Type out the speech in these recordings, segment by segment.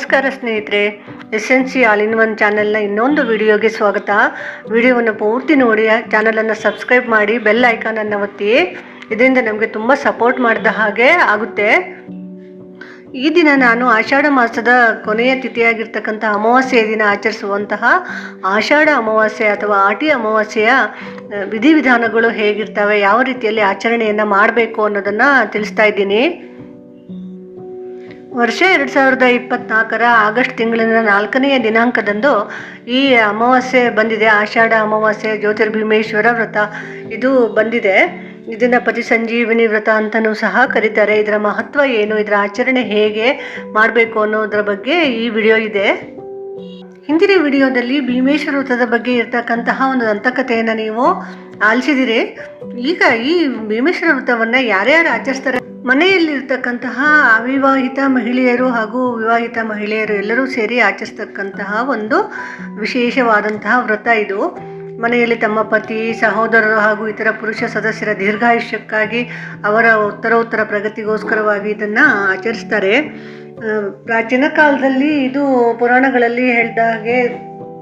ನಮಸ್ಕಾರ ಸ್ನೇಹಿತರೆ S N C all in one ಚಾನೆಲ್ನ ಇನ್ನೊಂದು ವಿಡಿಯೋಗೆ ಸ್ವಾಗತ. ವಿಡಿಯೋವನ್ನು ಪೂರ್ತಿ ನೋಡಿ, ಚಾನಲನ್ನು ಸಬ್ಸ್ಕ್ರೈಬ್ ಮಾಡಿ, ಬೆಲ್ ಐಕಾನನ್ನು ಒತ್ತಿ. ಇದರಿಂದ ನಮಗೆ ತುಂಬ ಸಪೋರ್ಟ್ ಮಾಡಿದ ಹಾಗೆ ಆಗುತ್ತೆ. ಈ ದಿನ ನಾನು ಆಷಾಢ ಮಾಸದ ಕೊನೆಯ ತಿಥಿಯಾಗಿರ್ತಕ್ಕಂಥ ಅಮಾವಾಸ್ಯೆಯ ದಿನ ಆಚರಿಸುವಂತಹ ಆಷಾಢ ಅಮಾವಾಸ್ಯೆ ಅಥವಾ ಆಟಿ ಅಮಾವಾಸ್ಯೆಯ ವಿಧಿವಿಧಾನಗಳು ಹೇಗಿರ್ತವೆ, ಯಾವ ರೀತಿಯಲ್ಲಿ ಆಚರಣೆಯನ್ನು ಮಾಡಬೇಕು ಅನ್ನೋದನ್ನು ತಿಳಿಸ್ತಾ ಇದ್ದೀನಿ. ವರ್ಷ ಎರಡು ಸಾವಿರದ ಇಪ್ಪತ್ನಾಲ್ಕರ ಆಗಸ್ಟ್ ತಿಂಗಳಿನ ನಾಲ್ಕನೆಯ ದಿನಾಂಕದಂದು ಈ ಅಮಾವಾಸ್ಯೆ ಬಂದಿದೆ. ಆಷಾಢ ಅಮಾವಾಸ್ಯೆ ಜ್ಯೋತಿರ್ಭೀಮೇಶ್ವರ ವ್ರತ ಇದು ಬಂದಿದೆ. ಇದನ್ನು ಪತಿ ಸಂಜೀವಿನಿ ವ್ರತ ಅಂತಲೂ ಸಹ ಕರೀತಾರೆ. ಇದರ ಮಹತ್ವ ಏನು, ಇದರ ಆಚರಣೆ ಹೇಗೆ ಮಾಡಬೇಕು ಅನ್ನೋದರ ಬಗ್ಗೆ ಈ ವಿಡಿಯೋ ಇದೆ. ಹಿಂದಿನ ವಿಡಿಯೋದಲ್ಲಿ ಭೀಮೇಶ್ವರ ವ್ರತದ ಬಗ್ಗೆ ಇರ್ತಕ್ಕಂತಹ ಒಂದು ದಂತಕಥೆಯನ್ನು ನೀವು ಆಲಿಸಿದಿರಿ. ಈಗ ಈ ಭೀಮೇಶ್ವರ ವ್ರತವನ್ನು ಯಾರ್ಯಾರು ಆಚರಿಸ್ತಾರೆ? ಮನೆಯಲ್ಲಿರ್ತಕ್ಕಂತಹ ಅವಿವಾಹಿತ ಮಹಿಳೆಯರು ಹಾಗೂ ವಿವಾಹಿತ ಮಹಿಳೆಯರು ಎಲ್ಲರೂ ಸೇರಿ ಆಚರಿಸ್ತಕ್ಕಂತಹ ಒಂದು ವಿಶೇಷವಾದಂತಹ ವ್ರತ ಇದು. ಮನೆಯಲ್ಲಿ ತಮ್ಮ ಪತಿ, ಸಹೋದರರು ಹಾಗೂ ಇತರ ಪುರುಷ ಸದಸ್ಯರ ದೀರ್ಘಾಯುಷ್ಯಕ್ಕಾಗಿ ಅವರ ಉತ್ತರೋತ್ತರ ಪ್ರಗತಿಗೋಸ್ಕರವಾಗಿ ಇದನ್ನು ಆಚರಿಸ್ತಾರೆ. ಪ್ರಾಚೀನ ಕಾಲದಲ್ಲಿ ಇದು ಪುರಾಣಗಳಲ್ಲಿ ಹೇಳಿದ ಹಾಗೆ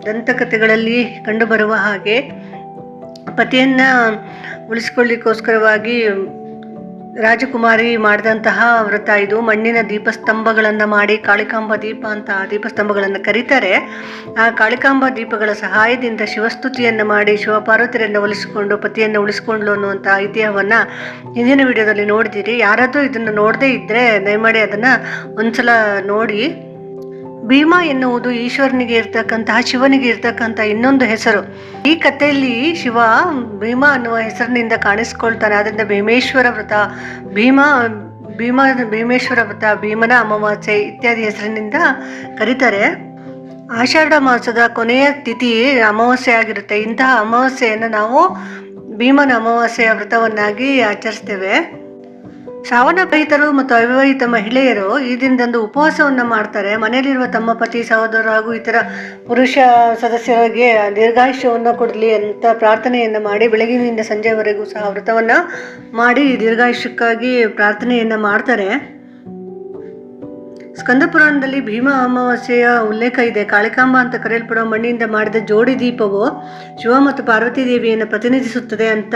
ದಂತಕಥೆಗಳಲ್ಲಿ ಕಂಡುಬರುವ ಹಾಗೆ ಪತಿಯನ್ನು ಉಳಿಸ್ಕೊಳ್ಳಿಕ್ಕೋಸ್ಕರವಾಗಿ ರಾಜಕುಮಾರಿ ಮಾಡಿದಂತಹ ವ್ರತ ಇದು. ಮಣ್ಣಿನ ದೀಪಸ್ತಂಭಗಳನ್ನು ಮಾಡಿ ಕಾಳಿಕಾಂಬ ದೀಪ ಅಂತ ದೀಪಸ್ತಂಭಗಳನ್ನು ಕರೀತಾರೆ. ಆ ಕಾಳಿಕಾಂಬ ದೀಪಗಳ ಸಹಾಯದಿಂದ ಶಿವಸ್ತುತಿಯನ್ನು ಮಾಡಿ ಶಿವಪಾರ್ವತಿಯರನ್ನು ಒಲಿಸಿಕೊಂಡು ಪತಿಯನ್ನು ಉಳಿಸ್ಕೊಂಡ್ಲು ಅನ್ನುವಂಥ ಐತಿಹ್ಯವನ್ನು ಹಿಂದಿನ ವಿಡಿಯೋದಲ್ಲಿ ನೋಡಿದ್ದೀರಿ ಯಾರಾದರೂ ಇದನ್ನು ನೋಡದೇ ಇದ್ದರೆ ದಯಮಾಡಿ ಅದನ್ನು ಒಂದ್ಸಲ ನೋಡಿ. ಭೀಮ ಎನ್ನುವುದು ಈಶ್ವರನಿಗೆ ಇರ್ತಕ್ಕಂತಹ, ಶಿವನಿಗೆ ಇರ್ತಕ್ಕಂಥ ಇನ್ನೊಂದು ಹೆಸರು. ಈ ಕಥೆಯಲ್ಲಿ ಶಿವ ಭೀಮ ಅನ್ನುವ ಹೆಸರಿನಿಂದ ಕಾಣಿಸ್ಕೊಳ್ತಾನೆ. ಆದ್ದರಿಂದ ಭೀಮೇಶ್ವರ ವ್ರತ, ಭೀಮ ಭೀಮ, ಭೀಮೇಶ್ವರ ವ್ರತ, ಭೀಮನ ಅಮಾವಾಸ್ಯೆ ಇತ್ಯಾದಿ ಹೆಸರಿನಿಂದ ಕರೀತಾರೆ. ಆಷಾಢ ಮಾಸದ ಕೊನೆಯ ತಿಥಿ ಅಮಾವಾಸ್ಯೆ ಆಗಿರುತ್ತೆ. ಇಂತಹ ಅಮಾವಾಸ್ಯೆಯನ್ನು ನಾವು ಭೀಮನ ಅಮಾವಾಸ್ಯೆಯ ವ್ರತವನ್ನಾಗಿ ಆಚರಿಸ್ತೇವೆ. ಶ್ರಾವಣ ಮತ್ತು ಅವಿವಾಹಿತ ಮಹಿಳೆಯರು ಈ ದಿನದಂದು ಉಪವಾಸವನ್ನು ಮಾಡ್ತಾರೆ. ಮನೆಯಲ್ಲಿರುವ ತಮ್ಮ ಪತಿ ಸಹೋದರ ಹಾಗೂ ಇತರ ಪುರುಷ ಸದಸ್ಯರಿಗೆ ದೀರ್ಘಾಯುಷ್ಯವನ್ನು ಕೊಡಲಿ ಅಂತ ಪ್ರಾರ್ಥನೆಯನ್ನು ಮಾಡಿ ಬೆಳಗಿನಿಂದ ಸಂಜೆವರೆಗೂ ಸಹ ವ್ರತವನ್ನು ಮಾಡಿ ದೀರ್ಘಾಯುಷ್ಯಕ್ಕಾಗಿ ಪ್ರಾರ್ಥನೆಯನ್ನು ಮಾಡ್ತಾರೆ. ಸ್ಕಂದ ಪುರಾಣದಲ್ಲಿ ಭೀಮ ಅಮಾವಾಸ್ಯೆಯ ಉಲ್ಲೇಖ ಇದೆ. ಕಾಳಿಕಾಂಬ ಅಂತ ಕರೆಯಲ್ಪಡುವ ಮಣ್ಣಿನಿಂದ ಮಾಡಿದ ಜೋಡಿ ದೀಪವು ಶಿವ ಮತ್ತು ಪಾರ್ವತಿ ದೇವಿಯನ್ನು ಪ್ರತಿನಿಧಿಸುತ್ತದೆ ಅಂತ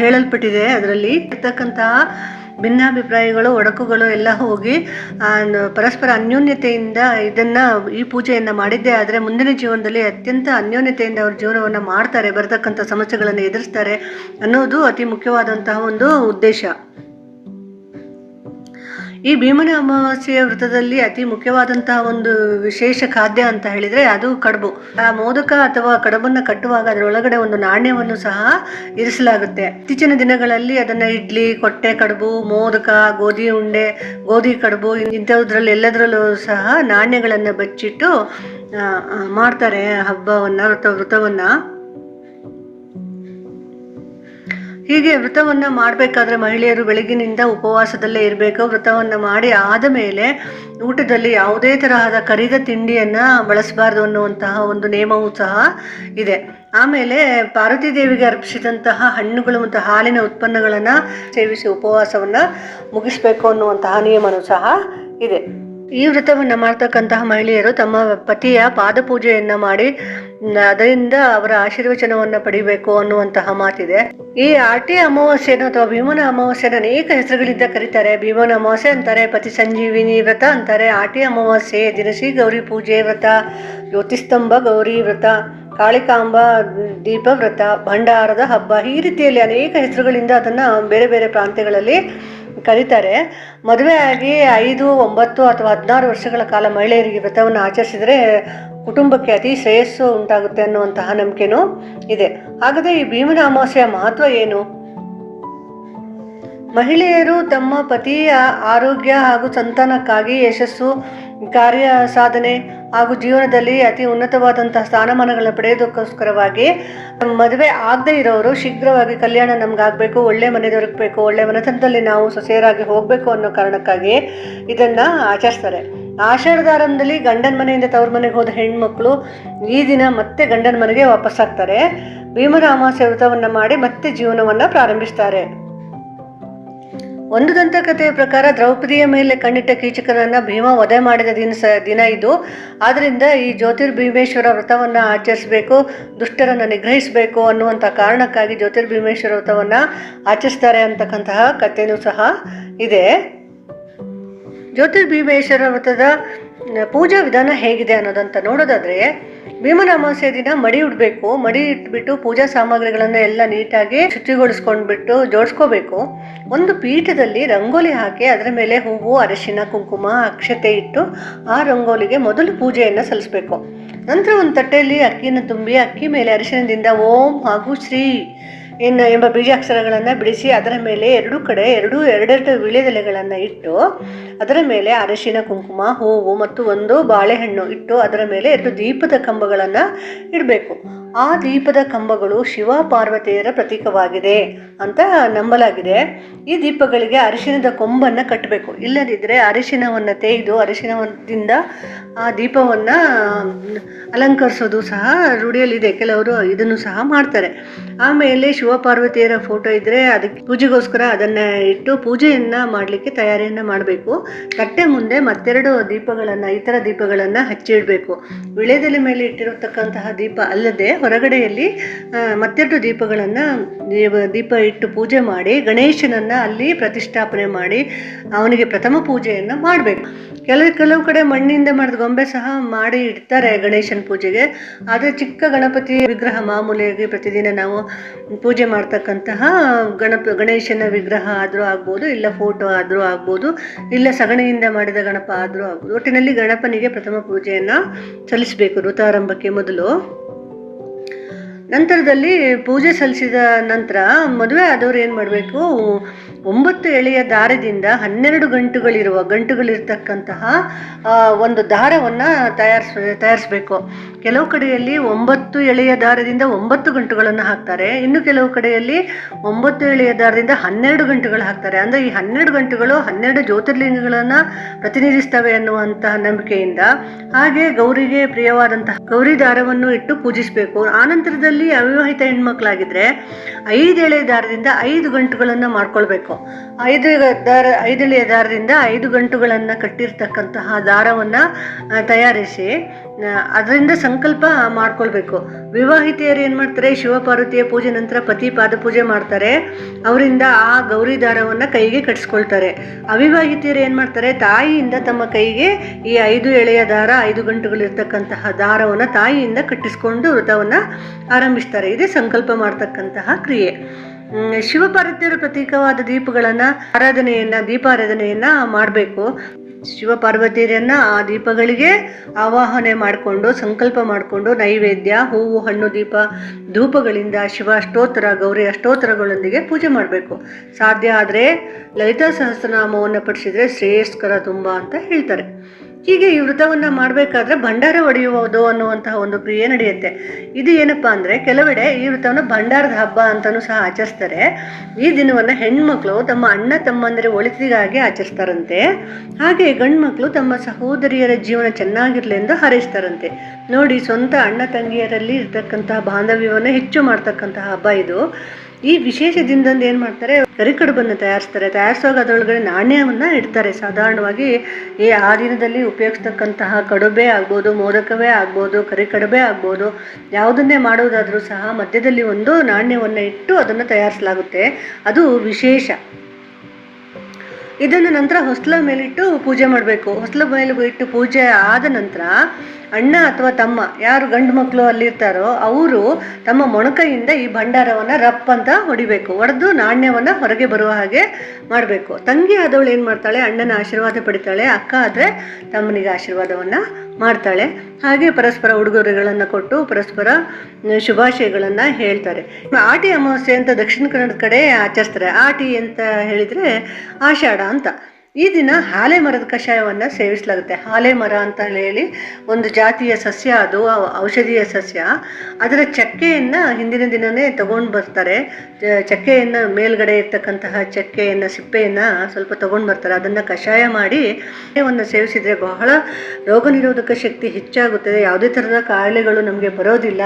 ಹೇಳಲ್ಪಟ್ಟಿದೆ ಅದರಲ್ಲಿ. ಇರ್ತಕ್ಕಂತಹ ಭಿನ್ನಾಭಿಪ್ರಾಯಗಳು, ಒಡಕುಗಳು ಎಲ್ಲ ಹೋಗಿ ಪರಸ್ಪರ ಅನ್ಯೋನ್ಯತೆಯಿಂದ ಇದನ್ನ, ಈ ಪೂಜೆಯನ್ನು ಮಾಡಿದ್ದೇ ಆದರೆ ಮುಂದಿನ ಜೀವನದಲ್ಲಿ ಅತ್ಯಂತ ಅನ್ಯೋನ್ಯತೆಯಿಂದ ಅವ್ರ ಜೀವನವನ್ನು ಮಾಡ್ತಾರೆ, ಬರತಕ್ಕಂಥ ಸಮಸ್ಯೆಗಳನ್ನು ಎದುರಿಸ್ತಾರೆ ಅನ್ನೋದು ಅತಿ ಮುಖ್ಯವಾದಂತಹ ಒಂದು ಉದ್ದೇಶ. ಈ ಭೀಮನ ಅಮಾವಾಸ್ಯೆಯ ವ್ರತದಲ್ಲಿ ಅತಿ ಮುಖ್ಯವಾದಂತಹ ಒಂದು ವಿಶೇಷ ಖಾದ್ಯ ಅಂತ ಹೇಳಿದ್ರೆ ಅದು ಕಡುಬು. ಆ ಮೋದಕ ಅಥವಾ ಕಡುಬನ್ನು ಕಟ್ಟುವಾಗ ಅದರೊಳಗಡೆ ಒಂದು ನಾಣ್ಯವನ್ನು ಸಹ ಇರಿಸಲಾಗುತ್ತೆ. ಇತ್ತೀಚಿನ ದಿನಗಳಲ್ಲಿ ಅದನ್ನ ಇಡ್ಲಿ, ಕೊಟ್ಟೆ ಕಡುಬು, ಮೋದಕ, ಗೋಧಿ ಉಂಡೆ, ಗೋಧಿ ಕಡುಬು ಇಂಥದ್ರಲ್ಲಿ ಎಲ್ಲದರಲ್ಲೂ ಸಹ ನಾಣ್ಯಗಳನ್ನು ಬಚ್ಚಿಟ್ಟು ಮಾಡ್ತಾರೆ ಹಬ್ಬವನ್ನ, ವ್ರತ, ವ್ರತವನ್ನ. ಹೀಗೆ ವ್ರತವನ್ನು ಮಾಡಬೇಕಾದ್ರೆ ಮಹಿಳೆಯರು ಬೆಳಗಿನಿಂದ ಉಪವಾಸದಲ್ಲೇ ಇರಬೇಕು. ವ್ರತವನ್ನು ಮಾಡಿ ಆದ ಮೇಲೆ ಊಟದಲ್ಲಿ ಯಾವುದೇ ತರಹದ ಕರಿದ ತಿಂಡಿಯನ್ನ ಬಳಸಬಾರ್ದು ಅನ್ನುವಂತಹ ಒಂದು ನಿಯಮವೂ ಸಹ ಇದೆ. ಆಮೇಲೆ ಪಾರ್ವತಿ ದೇವಿಗೆ ಅರ್ಪಿಸಿದಂತಹ ಹಣ್ಣುಗಳು ಮತ್ತು ಹಾಲಿನ ಉತ್ಪನ್ನಗಳನ್ನು ಸೇವಿಸಿ ಉಪವಾಸವನ್ನ ಮುಗಿಸ್ಬೇಕು ಅನ್ನುವಂತಹ ನಿಯಮನೂ ಸಹ ಇದೆ. ಈ ವ್ರತವನ್ನು ಮಾಡ್ತಕ್ಕಂತಹ ಮಹಿಳೆಯರು ತಮ್ಮ ಪತಿಯ ಪಾದಪೂಜೆಯನ್ನು ಮಾಡಿ ಅದರಿಂದ ಅವರ ಆಶೀರ್ವಚನವನ್ನು ಪಡಿಬೇಕು ಅನ್ನುವಂತಹ ಮಾತಿದೆ. ಈ ಆಟಿ ಅಮಾವಾಸ್ಯೆನ ಅಥವಾ ಭೀಮನ ಅಮಾವಾಸ್ಯೆ ಅನೇಕ ಹೆಸರುಗಳಿಂದ ಕರೀತಾರೆ. ಭೀಮನ ಅಮಾವಾಸ್ಯೆ ಅಂತಾರೆ, ಪತಿ ಸಂಜೀವಿನಿ ವ್ರತ ಅಂತಾರೆ ಆಟಿ ಅಮಾವಾಸ್ಯೆ, ದಿನಸಿ ಗೌರಿ ಪೂಜೆ ವ್ರತ, ಜ್ಯೋತಿಸ್ತಂಭ ಗೌರಿ ವ್ರತ, ಕಾಳಿಕಾಂಬ ದೀಪ ವ್ರತ, ಭಂಡಾರದ ಹಬ್ಬ, ಈ ರೀತಿಯಲ್ಲಿ ಅನೇಕ ಹೆಸರುಗಳಿಂದ ಅದನ್ನು ಬೇರೆ ಬೇರೆ ಪ್ರಾಂತ್ಯಗಳಲ್ಲಿ ಕರೀತಾರೆ. ಮದುವೆ ಆಗಿ ಐದು, ಒಂಬತ್ತು ಅಥವಾ ಹದಿನಾರು ವರ್ಷಗಳ ಕಾಲ ಮಹಿಳೆಯರಿಗೆ ವ್ರತವನ್ನು ಆಚರಿಸಿದರೆ ಕುಟುಂಬಕ್ಕೆ ಅತಿ ಶ್ರೇಯಸ್ಸು ಉಂಟಾಗುತ್ತೆ ಅನ್ನುವಂತಹ ನಂಬಿಕೆನೂ ಇದೆ. ಹಾಗಾದ್ರೆ ಈ ಭೀಮನ ಅಮಾವಾಸ್ಯೆಯ ಮಹತ್ವ ಏನು? ಮಹಿಳೆಯರು ತಮ್ಮ ಪತಿಯ ಆರೋಗ್ಯ ಹಾಗೂ ಸಂತಾನಕ್ಕಾಗಿ ಯಶಸ್ಸು, ಕಾರ್ಯ ಸಾಧನೆ ಹಾಗೂ ಜೀವನದಲ್ಲಿ ಅತಿ ಉನ್ನತವಾದಂತಹ ಸ್ಥಾನಮಾನಗಳನ್ನು ಪಡೆಯೋದಕ್ಕೋಸ್ಕರವಾಗಿ ಮದುವೆ ಆಗದೇ ಇರೋರು ಶೀಘ್ರವಾಗಿ ಕಲ್ಯಾಣ ನಮಗಾಗಬೇಕು, ಒಳ್ಳೆ ಮನೆ ದೊರಕಬೇಕು, ಒಳ್ಳೆ ಮನೆತನದಲ್ಲಿ ನಾವು ಸೊಸೆಯರಾಗಿ ಹೋಗಬೇಕು ಅನ್ನೋ ಕಾರಣಕ್ಕಾಗಿ ಇದನ್ನು ಆಚರಿಸ್ತಾರೆ. ಆಷಾಢದಾರಂಭದಲ್ಲಿ ಗಂಡನ ಮನೆಯಿಂದ ತವ್ರ ಮನೆಗೆ ಹೋದ ಹೆಣ್ಮಕ್ಳು ಈ ದಿನ ಮತ್ತೆ ಗಂಡನ ಮನೆಗೆ ವಾಪಸ್ಸಾಗ್ತಾರೆ ಭೀಮರ ಅಮಾವಾಸ್ಯೆ ವ್ರತವನ್ನು ಮಾಡಿ ಮತ್ತೆ ಜೀವನವನ್ನು ಪ್ರಾರಂಭಿಸ್ತಾರೆ. ಒಂದು ದಂತಕಥೆಯ ಪ್ರಕಾರ ದ್ರೌಪದಿಯ ಮೇಲೆ ಕಣ್ಣಿಟ್ಟ ಕೀಚಕನನ್ನ ಭೀಮ ವಧೆ ಮಾಡಿದ ದಿನ ದಿನ ಇದು. ಆದ್ದರಿಂದ ಈ ಜ್ಯೋತಿರ್ಭೀಮೇಶ್ವರ ವ್ರತವನ್ನು ಆಚರಿಸಬೇಕು, ದುಷ್ಟರನ್ನು ನಿಗ್ರಹಿಸಬೇಕು ಅನ್ನುವಂಥ ಕಾರಣಕ್ಕಾಗಿ ಜ್ಯೋತಿರ್ಭೀಮೇಶ್ವರ ವ್ರತವನ್ನು ಆಚರಿಸ್ತಾರೆ ಅಂತಕ್ಕಂತಹ ಕಥೆನೂ ಸಹ ಇದೆ. ಜ್ಯೋತಿರ್ಭೀಮೇಶ್ವರ ವ್ರತದ ಪೂಜಾ ವಿಧಾನ ಹೇಗಿದೆ ಅನ್ನೋದಂತ ನೋಡೋದಾದ್ರೆ ಅಮಾವಾಸ್ಯೆ ದಿನ ಮಡಿ ಇಡಬೇಕು ಮಡಿ ಇಟ್ಬಿಟ್ಟು ಪೂಜಾ ಸಾಮಗ್ರಿಗಳನ್ನ ಎಲ್ಲ ನೀಟಾಗಿ ಶುಚಿಗೊಳಿಸ್ಕೊಂಡ್ಬಿಟ್ಟು ಜೋಡಿಸ್ಕೋಬೇಕು. ಒಂದು ಪೀಠದಲ್ಲಿ ರಂಗೋಲಿ ಹಾಕಿ ಅದರ ಮೇಲೆ ಹೂವು, ಅರಶಿನ, ಕುಂಕುಮ, ಅಕ್ಷತೆ ಇಟ್ಟು ಆ ರಂಗೋಲಿಗೆ ಮೊದಲು ಪೂಜೆಯನ್ನು ಸಲ್ಲಿಸಬೇಕು. ನಂತರ ಒಂದು ತಟ್ಟೆಯಲ್ಲಿ ಅಕ್ಕಿಯನ್ನು ತುಂಬಿ ಅಕ್ಕಿ ಮೇಲೆ ಅರಿಶಿನದಿಂದ ಓಂ ಹಾಗೂ ಶ್ರೀ ಇನ್ನು ಎಂಬ ಬೀಜಾಕ್ಷರಗಳನ್ನು ಬಿಡಿಸಿ ಅದರ ಮೇಲೆ ಎರಡು ಕಡೆ ಎರಡು ಎರಡೆರಡು ವಿಳೆದೆಲೆಗಳನ್ನು ಇಟ್ಟು ಅದರ ಮೇಲೆ ಅರಿಶಿನ, ಕುಂಕುಮ, ಹೂವು ಮತ್ತು ಒಂದು ಬಾಳೆಹಣ್ಣು ಇಟ್ಟು ಅದರ ಮೇಲೆ ಎರಡು ದೀಪದ ಕಂಬಗಳನ್ನು ಇಡಬೇಕು. ಆ ದೀಪದ ಕಂಬಗಳು ಶಿವ ಪಾರ್ವತಿಯರ ಪ್ರತೀಕವಾಗಿದೆ ಅಂತ ನಂಬಲಾಗಿದೆ. ಈ ದೀಪಗಳಿಗೆ ಅರಿಶಿಣದ ಕೊಂಬನ್ನು ಕಟ್ಟಬೇಕು. ಇಲ್ಲದಿದ್ದರೆ ಅರಿಶಿಣವನ್ನು ತೆಗೆದು ಅರಿಶಿಣದಿಂದ ಆ ದೀಪವನ್ನು ಅಲಂಕರಿಸೋದು ಸಹ ರೂಢಿಯಲ್ಲಿದೆ. ಕೆಲವರು ಇದನ್ನು ಸಹ ಮಾಡ್ತಾರೆ. ಆಮೇಲೆ ಶಿವ ಪಾರ್ವತಿಯರ ಫೋಟೋ ಇದ್ರೆ ಅದಕ್ಕೆ ಪೂಜೆಗೋಸ್ಕರ ಅದನ್ನ ಇಟ್ಟು ಪೂಜೆಯನ್ನು ಮಾಡಲಿಕ್ಕೆ ತಯಾರಿಯನ್ನ ಮಾಡಬೇಕು. ತಟ್ಟೆ ಮುಂದೆ ಮತ್ತೆರಡು ದೀಪಗಳನ್ನು, ಇತರ ದೀಪಗಳನ್ನು ಹಚ್ಚಿಡಬೇಕು. ವಿಳೆದೆಲೆ ಮೇಲೆ ಇಟ್ಟಿರತಕ್ಕಂತಹ ದೀಪ ಅಲ್ಲದೆ ಹೊರಗಡೆಯಲ್ಲಿ ಮತ್ತೆರಡು ದೀಪಗಳನ್ನು ದೀಪ ಇಟ್ಟು ಪೂಜೆ ಮಾಡಿ ಗಣೇಶನನ್ನು ಅಲ್ಲಿ ಪ್ರತಿಷ್ಠಾಪನೆ ಮಾಡಿ ಅವನಿಗೆ ಪ್ರಥಮ ಪೂಜೆಯನ್ನು ಮಾಡಬೇಕು. ಕೆಲವು ಕೆಲವು ಕಡೆ ಮಣ್ಣಿಂದ ಮಾಡಿದ ಗೊಂಬೆ ಸಹ ಮಾಡಿ ಇಡ್ತಾರೆ ಗಣೇಶನ ಪೂಜೆಗೆ. ಆದರೆ ಚಿಕ್ಕ ಗಣಪತಿ ವಿಗ್ರಹ ಮಾಮೂಲಿಯಾಗಿ ಪ್ರತಿದಿನ ನಾವು ಪೂಜೆ ಮಾಡ್ತಕ್ಕಂತಹ ಗಣಪ, ಗಣೇಶನ ವಿಗ್ರಹ ಆದರೂ ಆಗ್ಬೋದು, ಇಲ್ಲ ಫೋಟೋ ಆದರೂ ಆಗ್ಬೋದು, ಇಲ್ಲ ಸಗಣಿಯಿಂದ ಮಾಡಿದ ಗಣಪ ಆದರೂ ಆಗ್ಬೋದು. ಒಟ್ಟಿನಲ್ಲಿ ಗಣಪನಿಗೆ ಪ್ರಥಮ ಪೂಜೆಯನ್ನು ಸಲ್ಲಿಸಬೇಕು ಋತಾರಂಭಕ್ಕೆ ಮೊದಲು. ನಂತರದಲ್ಲಿ ಪೂಜೆ ಸಲ್ಲಿಸಿದ ನಂತರ ಮದುವೆ ಆದವ್ರು ಏನು ಮಾಡಬೇಕು? ಒಂಬತ್ತು ಎಳೆಯ ದಾರದಿಂದ ಹನ್ನೆರಡು ಗಂಟುಗಳಿರುವ ಗಂಟುಗಳಿರ್ತಕ್ಕಂತಹ ಒಂದು ದಾರವನ್ನು ತಯಾರಿಸ್, ತಯಾರಿಸಬೇಕು. ಕೆಲವು ಕಡೆಯಲ್ಲಿ ಒಂಬತ್ತು ಎಳೆಯ ದಾರದಿಂದ ಒಂಬತ್ತು ಗಂಟುಗಳನ್ನು ಹಾಕ್ತಾರೆ. ಇನ್ನು ಕೆಲವು ಕಡೆಯಲ್ಲಿ ಒಂಬತ್ತು ಎಳೆಯ ದಾರದಿಂದ ಹನ್ನೆರಡು ಗಂಟುಗಳು ಹಾಕ್ತಾರೆ. ಅಂದರೆ ಈ ಹನ್ನೆರಡು ಗಂಟುಗಳು ಹನ್ನೆರಡು ಜ್ಯೋತಿರ್ಲಿಂಗಗಳನ್ನು ಪ್ರತಿನಿಧಿಸ್ತವೆ ಅನ್ನುವಂತಹ ನಂಬಿಕೆಯಿಂದ. ಹಾಗೆ ಗೌರಿಗೆ ಪ್ರಿಯವಾದಂತಹ ಗೌರಿ ದಾರವನ್ನು ಇಟ್ಟು ಪೂಜಿಸಬೇಕು. ಆನಂತರದಲ್ಲಿ ಅವಿವಾಹಿತ ಹೆಣ್ಮಕ್ಳಾಗಿದ್ರೆ ಐದು ಎಳೆ ದಾರದಿಂದ ಐದು ಗಂಟುಗಳನ್ನು ಮಾಡ್ಕೊಳ್ಬೇಕು. ಐದು ದಾರ ಐದು ಎಳೆಯ ದಾರದಿಂದ ಐದು ಗಂಟುಗಳನ್ನು ಕಟ್ಟಿರ್ತಕ್ಕಂತಹ ದಾರವನ್ನು ತಯಾರಿಸಿ ಅದರಿಂದ ಸಂಕಲ್ಪ ಮಾಡ್ಕೊಳ್ಬೇಕು. ವಿವಾಹಿತೆಯರು ಏನು ಮಾಡ್ತಾರೆ, ಶಿವಪಾರ್ವತಿಯ ಪೂಜೆ ನಂತರ ಪತಿ ಪಾದ ಪೂಜೆ ಮಾಡ್ತಾರೆ. ಅವರಿಂದ ಆ ಗೌರಿ ದಾರವನ್ನು ಕೈಗೆ ಕಟ್ಸ್ಕೊಳ್ತಾರೆ. ಅವಿವಾಹಿತೆಯರು ಏನು ಮಾಡ್ತಾರೆ, ತಾಯಿಯಿಂದ ತಮ್ಮ ಕೈಗೆ ಈ ಐದು ಎಳೆಯ ದಾರ, ಐದು ಗಂಟುಗಳಿರ್ತಕ್ಕಂತಹ ದಾರವನ್ನು ತಾಯಿಯಿಂದ ಕಟ್ಟಿಸ್ಕೊಂಡು ವ್ರತವನ್ನು ಆರಂಭಿಸ್ತಾರೆ. ಇದೇ ಸಂಕಲ್ಪ ಮಾಡ್ತಕ್ಕಂತಹ ಕ್ರಿಯೆ. ಶಿವಪಾರ್ವತಿಯರ ಪ್ರತೀಕವಾದ ದೀಪಗಳನ್ನ, ಆರಾಧನೆಯನ್ನ, ದೀಪಾರಾಧನೆಯನ್ನ ಮಾಡಬೇಕು. ಶಿವಪಾರ್ವತಿಯರನ್ನ ಆ ದೀಪಗಳಿಗೆ ಆವಾಹನೆ ಮಾಡಿಕೊಂಡು, ಸಂಕಲ್ಪ ಮಾಡಿಕೊಂಡು, ನೈವೇದ್ಯ, ಹೂವು, ಹಣ್ಣು, ದೀಪ, ಧೂಪಗಳಿಂದ ಶಿವ ಅಷ್ಟೋತ್ತರ ಗೌರಿ ಅಷ್ಟೋತ್ತರಗಳೊಂದಿಗೆ ಪೂಜೆ ಮಾಡಬೇಕು. ಸಾಧ್ಯ ಆದರೆ ಲಲಿತಾ ಸಹಸ್ರನಾಮವನ್ನು ಪಡಿಸಿದರೆ ಶ್ರೇಯಸ್ಕರ ತುಂಬ ಅಂತ ಹೇಳ್ತಾರೆ. ಹೀಗೆ ಈ ವ್ರತವನ್ನು ಮಾಡಬೇಕಾದ್ರೆ ಭಂಡಾರ ಒಡೆಯುವುದು ಅನ್ನುವಂತಹ ಒಂದು ಕ್ರಿಯೆ ನಡೆಯುತ್ತೆ. ಇದು ಏನಪ್ಪಾ ಅಂದರೆ ಕೆಲವೆಡೆ ಈ ವ್ರತವನ್ನು ಭಂಡಾರದ ಹಬ್ಬ ಅಂತಲೂ ಸಹ ಆಚರಿಸ್ತಾರೆ. ಈ ದಿನವನ್ನು ಹೆಣ್ಮಕ್ಳು ತಮ್ಮ ಅಣ್ಣ ತಮ್ಮಂದಿರೆ ಒಳಿತಿಗಾಗಿ ಆಚರಿಸ್ತಾರಂತೆ. ಹಾಗೆ ಗಂಡ್ಮಕ್ಳು ತಮ್ಮ ಸಹೋದರಿಯರ ಜೀವನ ಚೆನ್ನಾಗಿರಲಿ ಎಂದು ಹಾರೈಸ್ತಾರಂತೆ. ನೋಡಿ, ಸ್ವಂತ ಅಣ್ಣ ತಂಗಿಯರಲ್ಲಿ ಇರ್ತಕ್ಕಂತಹ ಬಾಂಧವ್ಯವನ್ನು ಹೆಚ್ಚು ಮಾಡ್ತಕ್ಕಂತಹ ಹಬ್ಬ ಇದು. ಈ ವಿಶೇಷ ದಿನದಂದು ಏನು ಮಾಡ್ತಾರೆ? ಕರಿಕಡುಬನ್ನು ತಯಾರಿಸ್ತಾರೆ. ತಯಾರಿಸುವಾಗ ಅದರೊಳಗಡೆ ನಾಣ್ಯವನ್ನು ಇಡ್ತಾರೆ. ಸಾಧಾರಣವಾಗಿ ಈ ಆ ದಿನದಲ್ಲಿ ಉಪಯೋಗಿಸ್ತಕ್ಕಂತಹ ಕಡುಬೆ ಆಗ್ಬೋದು, ಮೋದಕವೇ ಆಗ್ಬೋದು, ಕರಿಕಡುಬೆ ಆಗ್ಬೋದು, ಯಾವುದನ್ನೇ ಮಾಡುವುದಾದರೂ ಸಹ ಮಧ್ಯದಲ್ಲಿ ಒಂದು ನಾಣ್ಯವನ್ನು ಇಟ್ಟು ಅದನ್ನು ತಯಾರಿಸಲಾಗುತ್ತೆ. ಅದು ವಿಶೇಷ. ಇದನ್ನು ನಂತರ ಹೊಸ್ಲ ಮೇಲಿಟ್ಟು ಪೂಜೆ ಮಾಡಬೇಕು. ಹೊಸಲ ಮೇಲೆ ಇಟ್ಟು ಪೂಜೆ ಆದ ನಂತರ ಅಣ್ಣ ಅಥವಾ ತಮ್ಮ, ಯಾರು ಗಂಡು ಮಕ್ಕಳು ಅಲ್ಲಿರ್ತಾರೋ ಅವರು ತಮ್ಮ ಮೊಣಕೈಯಿಂದ ಈ ಭಂಡಾರವನ್ನು ರಪ್ ಅಂತ ಹೊಡಿಬೇಕು. ಹೊಡೆದು ನಾಣ್ಯವನ್ನು ಹೊರಗೆ ಬರುವ ಹಾಗೆ ಮಾಡಬೇಕು. ತಂಗಿ ಆದವಳು ಏನು ಮಾಡ್ತಾಳೆ? ಅಣ್ಣನ ಆಶೀರ್ವಾದ ಪಡಿತಾಳೆ. ಅಕ್ಕ ಆದರೆ ತಮ್ಮನಿಗೆ ಆಶೀರ್ವಾದವನ್ನು ಮಾಡ್ತಾಳೆ. ಹಾಗೆ ಪರಸ್ಪರ ಉಡುಗೊರೆಗಳನ್ನು ಕೊಟ್ಟು ಪರಸ್ಪರ ಶುಭಾಶಯಗಳನ್ನು ಹೇಳ್ತಾರೆ. ಆಟಿ ಅಮಾವಾಸ್ಯೆ ಅಂತ ದಕ್ಷಿಣ ಕನ್ನಡದ ಕಡೆ ಆಚರಿಸ್ತಾರೆ. ಆಟಿ ಅಂತ ಹೇಳಿದರೆ ಆಷಾಢ ಅಂತ. ಈ ದಿನ ಹಾಲೆ ಮರದ ಕಷಾಯವನ್ನು ಸೇವಿಸಲಾಗುತ್ತೆ. ಹಾಲೆ ಮರ ಅಂತ ಹೇಳಿ ಒಂದು ಜಾತಿಯ ಸಸ್ಯ ಅದು ಔಷಧೀಯ ಸಸ್ಯ. ಅದರ ಚಕ್ಕೆಯನ್ನು ಹಿಂದಿನ ದಿನವೇ ತಗೊಂಡು ಬರ್ತಾರೆ. ಚಕ್ಕೆಯನ್ನು ಮೇಲ್ಗಡೆ ಇರ್ತಕ್ಕಂತಹ ಚಕ್ಕೆಯನ್ನು, ಸಿಪ್ಪೆಯನ್ನು ಸ್ವಲ್ಪ ತಗೊಂಡು ಬರ್ತಾರೆ. ಅದನ್ನು ಕಷಾಯ ಮಾಡಿ ಒಂದು ಸೇವಿಸಿದರೆ ಬಹಳ ರೋಗ ನಿರೋಧಕ ಶಕ್ತಿ ಹೆಚ್ಚಾಗುತ್ತದೆ. ಯಾವುದೇ ಥರದ ಕಾಯಿಲೆಗಳು ನಮಗೆ ಬರೋದಿಲ್ಲ.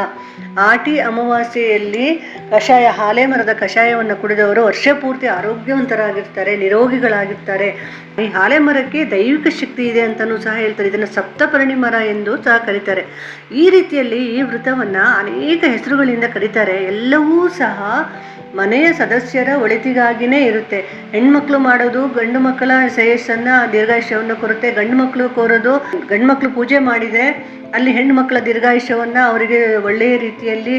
ಆಟಿ ಅಮಾವಾಸ್ಯೆಯಲ್ಲಿ ಕಷಾಯ, ಹಾಲೆ ಮರದ ಕಷಾಯವನ್ನು ಕುಡಿದವರು ವರ್ಷ ಪೂರ್ತಿ ಆರೋಗ್ಯವಂತರಾಗಿರ್ತಾರೆ, ನಿರೋಗಿಗಳಾಗಿರ್ತಾರೆ. ಈ ಹಾಲೆ ಮರಕ್ಕೆ ದೈವಿಕ ಶಕ್ತಿ ಇದೆ ಅಂತಲೂ ಸಹ ಹೇಳ್ತಾರೆ. ಇದನ್ನು ಸಪ್ತಪರ್ಣಿ ಮರ ಎಂದು ಸಹ ಕರೀತಾರೆ. ಈ ರೀತಿಯಲ್ಲಿ ಈ ವೃತವನ್ನು ಅನೇಕ ಹೆಸರುಗಳಿಂದ ಕರೀತಾರೆ. ಎಲ್ಲವೂ ಸಹ ಮನೆಯ ಸದಸ್ಯರ ಒಳಿತಿಗಾಗಿನೇ ಇರುತ್ತೆ. ಹೆಣ್ಮಕ್ಳು ಮಾಡೋದು ಗಂಡು ಮಕ್ಕಳ ಶ್ರೇಯಸ್ಸನ್ನು ದೀರ್ಘಾಯುಷ್ಯವನ್ನು ಕೊರತೆ ಗಂಡು ಮಕ್ಕಳು ಕೋರೋದು, ಗಂಡು ಮಕ್ಕಳು ಪೂಜೆ ಮಾಡಿದರೆ ಅಲ್ಲಿ ಹೆಣ್ಣು ಮಕ್ಕಳ ದೀರ್ಘಾಯುಷ್ಯವನ್ನು ಅವರಿಗೆ ಒಳ್ಳೆಯ ರೀತಿಯಲ್ಲಿ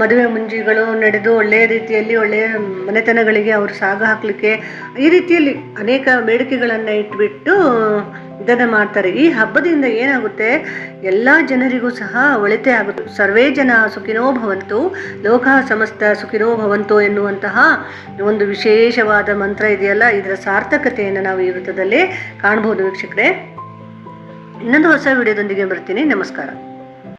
ಮದುವೆ ಮುಂಜಿಗಳು ನಡೆದು ಒಳ್ಳೆಯ ರೀತಿಯಲ್ಲಿ ಒಳ್ಳೆಯ ಮನೆತನಗಳಿಗೆ ಅವರು ಸಾಗ ಹಾಕಲಿಕ್ಕೆ ಈ ರೀತಿಯಲ್ಲಿ ಅನೇಕ ಬೇಡಿಕೆಗಳನ್ನು ಇಟ್ಬಿಟ್ಟು ಇದನ್ನ ಮಾಡ್ತಾರೆ. ಈ ಹಬ್ಬದಿಂದ ಏನಾಗುತ್ತೆ? ಎಲ್ಲ ಜನರಿಗೂ ಸಹ ಒಳಿತೆ ಆಗುತ್ತೆ. ಸರ್ವೇ ಜನ ಸುಖಿನೋ ಭವಂತು, ಲೋಕ ಸಮಸ್ತ ಸುಖಿನೋ ಭವಂತು ಎನ್ನುವಂತಹ ಒಂದು ವಿಶೇಷವಾದ ಮಂತ್ರ ಇದೆಯಲ್ಲ, ಇದರ ಸಾರ್ಥಕತೆಯನ್ನು ನಾವು ಈ ವೃತ್ತದಲ್ಲಿ ಕಾಣಬಹುದು ವೀಕ್ಷಕರೇ. ಇನ್ನೊಂದು ಹೊಸ ವಿಡಿಯೋದೊಂದಿಗೆ ಬರ್ತೀನಿ. ನಮಸ್ಕಾರ.